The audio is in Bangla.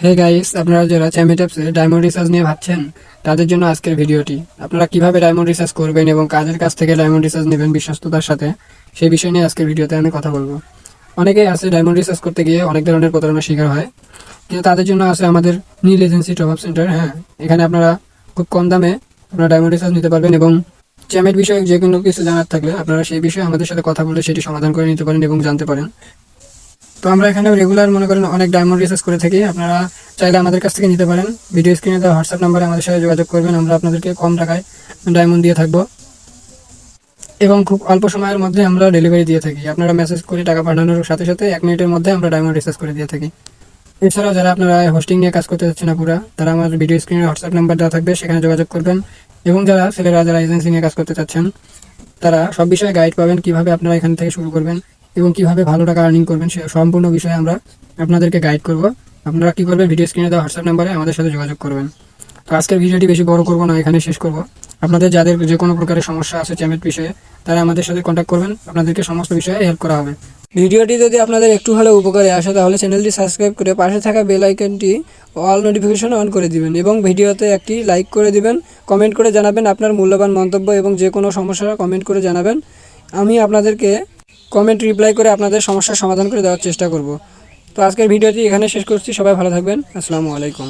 হে গাইস আপনারা যারা চ্যামেট অ্যাপসে ডায়মন্ড রিসার্চ নিয়ে ভাবছেন, তাদের জন্য আজকের ভিডিওটি। আপনারা কীভাবে ডায়মন্ড রিসার্চ করবেন এবং কাজের কাছ থেকে ডায়মন্ড রিসার্চ নেবেন বিশ্বস্ততার সাথে, সেই বিষয় নিয়ে আজকের ভিডিওতে আমি কথা বলব। অনেকেই আছে ডায়মন্ড রিসার্চ করতে গিয়ে অনেক ধরনের প্রতারণার শিকার হয়, কিন্তু তাদের জন্য আছে আমাদের Neel agency top up centre হ্যাঁ। এখানে আপনারা খুব কম দামে আপনারা ডায়মন্ড রিসার্চ নিতে পারবেন এবং চ্যামেট বিষয়ে যে কোনো কিছু জানার থাকলে আপনারা সেই বিষয়ে আমাদের সাথে কথা বলে সেটি সমাধান করে নিতে পারেন এবং জানতে পারেন। তো আমরা এখানে রেগুলার মনে করেন অনেক ডায়মন্ড রিসার্চ করে থাকি। আপনারা চাইলে আমাদের কাছ থেকে নিতে পারেন। ভিডিও স্ক্রিনে দেওয়া হোয়াটসঅ্যাপ নাম্বারে আমাদের সাথে যোগাযোগ করবেন, আমরা আপনাদেরকে কম টাকায় ডায়মন্ড দিয়ে থাকব। এবং খুব অল্প সময়ের মধ্যে আমরা ডেলিভারি দিয়ে থাকি। আপনারা মেসেজ করে টাকা পাঠানোর সাথে সাথে এক মিনিটের মধ্যে আমরা ডায়মন্ড রিসার্চ করে দিয়ে থাকি। এছাড়াও যারা আপনারা হোস্টিং নিয়ে কাজ করতে যাচ্ছেন না পুরা, তারা আমার ভিডিও স্ক্রিনে হোয়াটসঅ্যাপ নাম্বার দেওয়া থাকবে, সেখানে যোগাযোগ করবেন। এবং যারা ছেলেরা, যারা এজেন্সি নিয়ে কাজ করতে চাচ্ছেন, তারা সব বিষয়ে গাইড পাবেন কীভাবে আপনারা এখান থেকে শুরু করবেন। এবং কীভাবে ভালো টাকা আর্নিং করবেন সে সম্পূর্ণ বিষয়ে আমরা আপনাদেরকে গাইড করব। আপনারা কী করবেন ভিডিও স্ক্রিনে দেওয়া হোয়াটসঅ্যাপ নাম্বারে আমাদের সাথে যোগাযোগ করবেন। তো আজকের ভিডিওটি বেশি বড় করব না এখানে শেষ করব। আপনাদের যাদের যে কোনো প্রকারের সমস্যা আছে চ্যামেট বিষয়ে, তারা আমাদের সাথে কন্ট্যাক্ট করবেন। আপনাদেরকে সমস্ত বিষয়ে হেল্প করা হবে। ভিডিওটি যদি আপনাদের একটু হলেও উপকারে আসে, তাহলে চ্যানেলটি সাবস্ক্রাইব করে পাশে থাকা বেল আইকনটি অল নোটিফিকেশন অন করে দিবেন এবং ভিডিওতে একটি লাইক করে দিবেন। কমেন্ট করে জানাবেন আপনার মূল্যবান মন্তব্য এবং যে কোনো সমস্যা কমেন্ট করে জানাবেন। আমি আপনাদেরকে কমেন্ট রিপ্লাই করে আপনাদের সমস্যার সমাধান করে দেওয়ার চেষ্টা করব। তো আজকের ভিডিওটি এখানে শেষ করছি, সবাই ভালো থাকবেন, আসসালামু আলাইকুম।